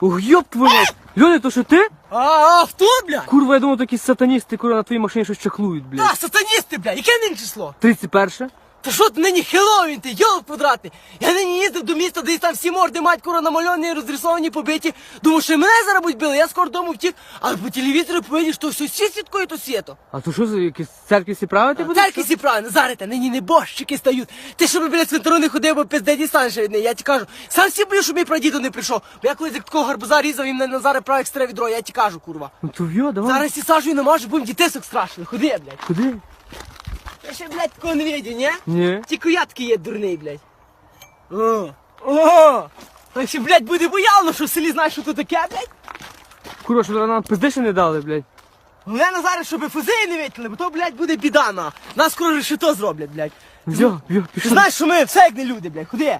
Ох, йоп твою! мать. Льоня, то що ти? А, а хто, бля? Курва, я думав, такі сатаністи, курва, на твоїй машині щось чахлують, блядь. Та, сатаністи, бля, яке нині число? 31 Та що ти нині Хеллоуін, ти, йол квадратний? Я нині їздив до міста, десь там всі морди мать кура намальовані, розрисовані, побиті. Думав, що і мене зараз будуть били, я скоро дому втік, але по телевізору побачив, що все всі святкує то свято. А то що за якісь церкві сі правити будеш? Церкві всі правильно, зараз та нині не борщики стають. Ти щоб біля цвинтару не ходив, бо пизде дістанеш від неї, я ті кажу. Сам всі боюсь, щоб мій прадіду не прийшов. Бо я колись як такого гарбуза різав, їм на зараз правих екстре відро, я ті кажу, курва. Ну то йо, давай. Зараз сі сажу і намажу, будем дітисок страшно. Ходи, блядь. Куди? Я ще, блядь, такого не видів, ні? Ні. Тільки коятки є дурний, блядь. О, о, так ще, блядь, буде боялно, що в селі знаєш, що тут таке, блядь. Курва, що нам пизди ще не дали, блядь. Головне зараз, щоб фузеї не витягли, бо то, блядь, буде біда на. Нас скоро то зроблять, блядь. Йо, йо, Ти пішли. знаєш, що ми все як не люди, блядь, ходи.